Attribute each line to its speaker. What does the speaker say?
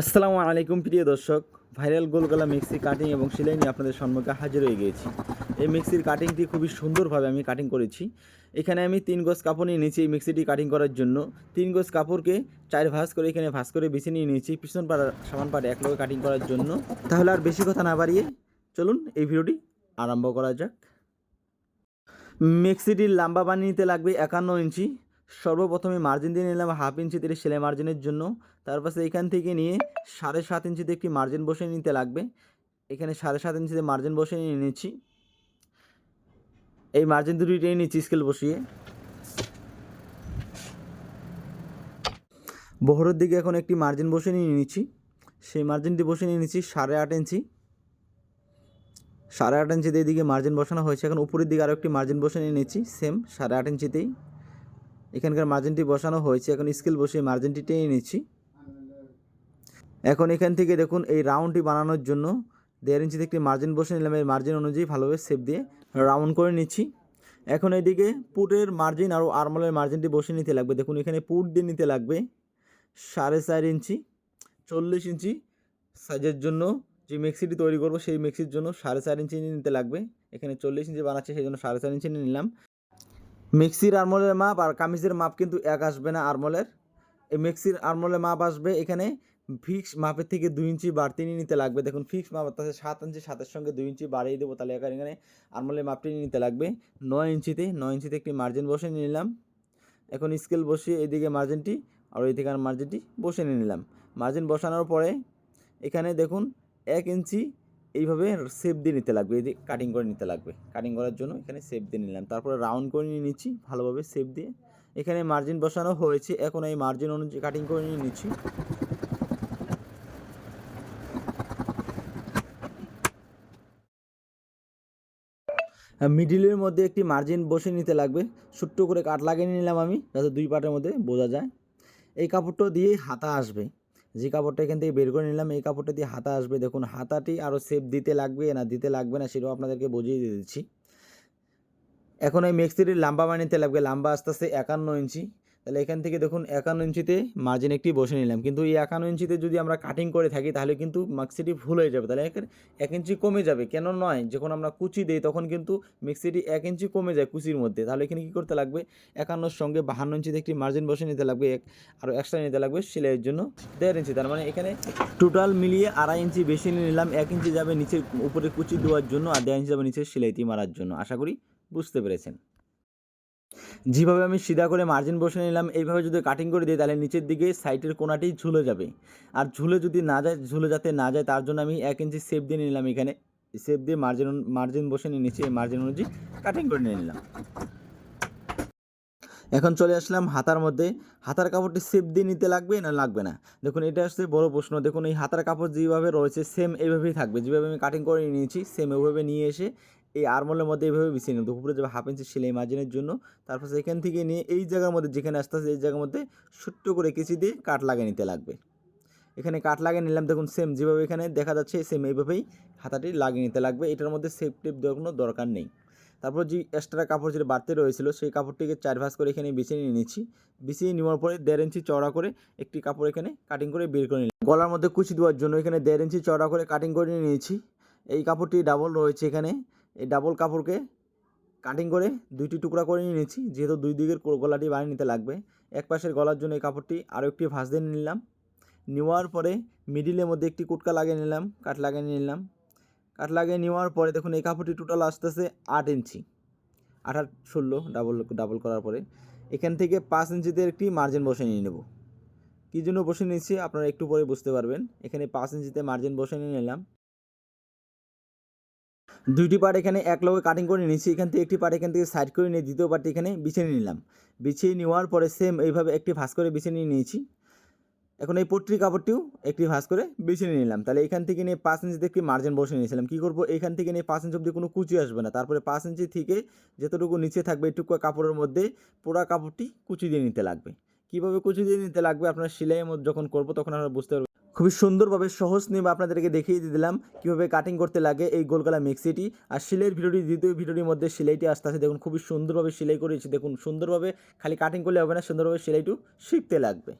Speaker 1: আসসালামু আলাইকুম প্রিয় দর্শক, ভাইরাল গোলগলা মিক্সি কাটিং এবং সেলাই নিয়ে আপনাদের সম্মুখে হাজির হয়ে গিয়েছি। এই মিক্সির কাটিংটি খুবই সুন্দরভাবে আমি কাটিং করেছি। এখানে আমি তিন গোজ কাপড় নিয়ে নিয়েছি এই মিক্সিটি কাটিং করার জন্য। তিন গজ কাপড়কে চার ভাঁজ করে এখানে ভাঁজ করে বেছে নিয়ে নিয়েছি পিছন পাড়া, সামান পাড়ে এক লগে কাটিং করার জন্য। তাহলে আর বেশি কথা না বাড়িয়ে চলুন এই ভিডিওটি আরম্ভ করা যাক। মিক্সিটির লম্বা বানিয়ে নিতে লাগবে একান্ন ইঞ্চি। সর্বপ্রথমে মার্জিন দিয়ে নিলাম হাফ ইঞ্চি দিয়ে সেলাই মার্জিনের জন্য। তারপর এখান থেকে নিয়ে সাড়ে সাত ইঞ্চিতে একটি মার্জিন বসে নিতে লাগবে। এখানে সাড়ে সাত ইঞ্চিতে মার্জিন বসে নিয়ে নিচ্ছি। এই মার্জিন দুটি নিচ্ছি স্কেল বসিয়ে। বহরের দিকে এখন একটি মার্জিন বসে নিয়ে নিচ্ছি। সেই মার্জিনটি বসে নিয়ে নিচ্ছি সাড়ে আট ইঞ্চি সাড়ে আট ইঞ্চিতে এদিকে মার্জিন বসানো হয়েছে। এখন উপরের দিকে আরও একটি মার্জিন বসে নিয়ে নিচ্ছি। সেম সাড়ে আট ইঞ্চিতেই এখানকার মার্জিনটি বসানো হয়েছে। এখন স্কেল বসিয়ে মার্জিনটি টেনে নিচ্ছি। এখন এখান থেকে দেখুন, এই রাউন্ডটি বানানোর জন্য দেড় ইঞ্চিতে একটি মার্জিন বসে নিলাম। এই মার্জিন অনুযায়ী ভালোভাবে শেপ দিয়ে রাউন্ড করে নিচ্ছি। এখন এইদিকে পুটের মার্জিন আর আরমলের মার্জিনটি বসে নিতে লাগবে। দেখুন, এখানে পুট দিয়ে নিতে লাগবে সাড়ে চার ইঞ্চি চল্লিশ ইঞ্চি সাইজের জন্য যে মিক্সিটি তৈরি করব, সেই মিক্সির জন্য সাড়ে চার ইঞ্চি নিতে লাগবে। এখানে চল্লিশ ইঞ্চি বানাচ্ছে, সেই জন্য সাড়ে চার ইঞ্চি নিয়ে নিলাম। মিক্সির আরমলের মাপ আর কামিজের মাপ কিন্তু এক আসবে না আরমলের। এই মিক্সির আরমলের মাপ আসবে এখানে ফিক্স মাপের থেকে দুই ইঞ্চি বাড়তি নিয়ে নিতে লাগবে। দেখুন, ফিক্স মাপ তাহলে সাত ইঞ্চি সাতের সঙ্গে দুই ইঞ্চি বাড়িয়ে দেবো। তাহলে এখানে এখানে আরমলের মাপটি নিয়ে নিতে লাগবে। নয় ইঞ্চিতে নয় ইঞ্চিতে একটি মার্জিন বসে নিলাম। এখন স্কেল বসিয়ে এদিকে মার্জিনটি আর ওইদিকে মার্জিনটি বসে নিয়ে নিলাম। মার্জিন বসানোর পরে এখানে দেখুন, এক ইঞ্চি এইভাবে শেপ দিয়ে নিতে লাগবে, এই কাটিং করে নিতে লাগবে। কাটিং করার জন্য এখানে শেপ দিয়ে নিলাম। তারপরে রাউন্ড করে নিয়ে নিচ্ছি, ভালোভাবে শেপ দিয়ে। এখানে মার্জিন বসানো হয়েছে, এখন এই মার্জিন অনুযায়ী কাটিং করে নিয়ে নিচ্ছি। মিডিলের মধ্যে একটি মার্জিন বসে নিতে লাগবে। ছোট্ট করে কাট লাগিয়ে নিলাম আমি, যাতে দুই পাটের মধ্যে বোঝা যায়। এই কাপড়টা দিয়ে হাতা আসবে। যে কাপড়টা এখান থেকে বের করে নিলাম, এই কাপড়টা দিয়ে হাতা আসবে। দেখুন, হাতাটি আরও সেপ দিতে লাগবে না, দিতে লাগবে না, সেটাও আপনাদেরকে বুঝিয়ে দিয়ে দিচ্ছি। এখন এই মেক্সিটির লাম্বা বানিয়ে লাগবে লাম্বা আস্তে আস্তে একান্ন ইঞ্চি তাহলে এখান থেকে দেখুন একান্ন ইঞ্চিতে মার্জিন একটি বসে নিলাম। কিন্তু এই একান্ন ইঞ্চিতে যদি আমরা কাটিং করে থাকি, তাহলে কিন্তু মিক্সিটি ভুল হয়ে যাবে। তাহলে এক ইঞ্চি কমে যাবে। কেন নয়? যখন আমরা কুচি দিই, তখন কিন্তু মিক্সিটি এক ইঞ্চি কমে যায় কুচির মধ্যে। তাহলে এখানে কী করতে লাগবে? একান্নর সঙ্গে বাহান্ন ইঞ্চিতে একটি মার্জিন বসে নিতে লাগবে, এক আরও এক্সট্রা নিতে লাগবে সেলাইয়ের জন্য দেড় ইঞ্চি। তার মানে এখানে টোটাল মিলিয়ে আড়াই ইঞ্চি বেশি নিয়ে নিলাম, এক ইঞ্চি যাবে নিচের উপরে কুচি দেওয়ার জন্য আর দেড় ইঞ্চি যাবে নিচের সেলাইটি মারার জন্য। আশা করি বুঝতে পেরেছেন। যেভাবে আমি সিধা করে মার্জিন বসে নিলাম, এইভাবে যদি কাটিং করে দিই, তাহলে নিচের দিকে সাইডের কোনাটি ঝুলে যাবে। আর ঝুলে যদি না যায়, ঝুলে যাতে না যায়, তার জন্য আমি এক ইঞ্চি সেপ দিয়ে নিলাম এখানে। সেপ দিয়ে মার্জিন মার্জিন বসে নিয়ে নিচ্ছি এই মার্জিন অনুযায়ী কাটিং করে নিয়ে নিলাম। এখন চলে আসলাম হাতার মধ্যে। হাতার কাপড়টি সেপ দিয়ে নিতে লাগবে না লাগবে না? দেখুন, এটা আসছে বড় প্রশ্ন। দেখুন, এই হাতার কাপড় যেভাবে রয়েছে সেম এইভাবেই থাকবে। যেভাবে আমি কাটিং করে নিয়েছি সেম ওইভাবে নিয়ে এসে এই আরমোলের মধ্যে এইভাবে বিছিয়ে নেব উপরে যাবে হাফ ইঞ্চি সেলাই মার্জিনের জন্য তারপর এখান থেকে নিয়ে এই জায়গার মধ্যে যেখানে আসতে আসে এই জায়গার মধ্যে ছোট্ট করে কেঁচি দিয়ে কাট লাগিয়ে নিতে লাগবে। এখানে কাট লাগিয়ে নিলাম, দেখুন সেম যেভাবে এখানে দেখা যাচ্ছে সেম এইভাবেই হাতাটি লাগিয়ে নিতে লাগবে। এটার মধ্যে সেফ টেপ দেওয়ার কোনো দরকার নেই। তারপর যে এক্সট্রা কাপড় যেটা বাড়তে রয়েছিল, সেই কাপড়টিকে চার ভাঁজ করে এখানে বিছিয়ে নিয়ে নিচ্ছি বিছিয়ে নেওয়ার পরে দেড় ইঞ্চি চড়া করে একটি কাপড় এখানে কাটিং করে বের করে নিলাম। গলার মধ্যে কুচি দেওয়ার জন্য এখানে দেড় ইঞ্চি চড়া করে কাটিং করে নিয়েছি। এই কাপড়টি ডাবল রয়েছে এখানে। এই ডাবল কাপড়কে কাটিং করে দুইটি টুকরা করে নিয়ে নিচ্ছি যেহেতু দুই দিকের গলাটি বানিয়ে নিতে লাগবে। এক পাশের গলার জন্য এই কাপড়টি আরও একটি ভাঁজ দিয়ে নিলাম। নেওয়ার পরে মিডিলের মধ্যে একটি কুটকা লাগিয়ে নিলাম কাট লাগিয়ে নিলাম। কাট লাগিয়ে নেওয়ার পরে দেখুন এই কাপড়টি টোটাল আসতেছে আট ইঞ্চি, আট আট ষোলো ডাবল ডাবল করার পরে। এখান থেকে পাঁচ ইঞ্চিতে একটি মার্জিন বসে নিয়ে নেব। কী জন্য বসে নিচ্ছি আপনারা একটু পরে বুঝতে পারবেন। এখানে পাঁচ ইঞ্চিতে মার্জিন বসে নিয়ে নিলাম। দুইটি পার্ট এখানে এক লগে কাটিং করে নিয়েছি, এখান থেকে একটি পার্ট এখান থেকে সাইড করে নিয়ে দ্বিতীয় পার্টটি এখানে বিছিয়ে নিলাম। বিছিয়ে নেওয়ার পরে সেম এইভাবে একটি ভাঁজ করে বিছিয়ে নিয়ে নিয়েছি। এখন এই পট্রি কাপড়টিও একটি ভাঁজ করে বিছিয়ে নিয়ে নিলাম। তাহলে এখান থেকে নিয়ে পাঁচ ইঞ্চিতে একটি মার্জিন বসে নিয়েছিলাম। কী করব? এখান থেকে নিয়ে পাঁচ ইঞ্চি অব্দি কোনো কুচি আসবে না। তারপরে পাঁচ ইঞ্চি থেকে যতটুকু নিচে থাকবে এইটুকু কাপড়ের মধ্যে পোড়া কাপড়টি কুচি দিয়ে নিতে লাগবে। কীভাবে কুচি দিয়ে নিতে লাগবে? আপনার সেলাইয়ের মধ্যে যখন করব, তখন আমরা বুঝতে পারব খুবই সুন্দরভাবে সহজ নিয়মে আপনাদেরকে দেখিয়ে দিয়ে দিলাম কীভাবে কাটিং করতে লাগে এই গোলগলা মিক্সিটি আর সেলাইয়ের ভিডিওটি দ্বিতীয় ভিডিওটির মধ্যে সিলাইটি আসতে আসে দেখুন, খুবই সুন্দরভাবে সেলাই করেছি। দেখুন, সুন্দরভাবে খালি কাটিং করলে হবে না, সুন্দরভাবে সেলাইটু শিখতে লাগবে।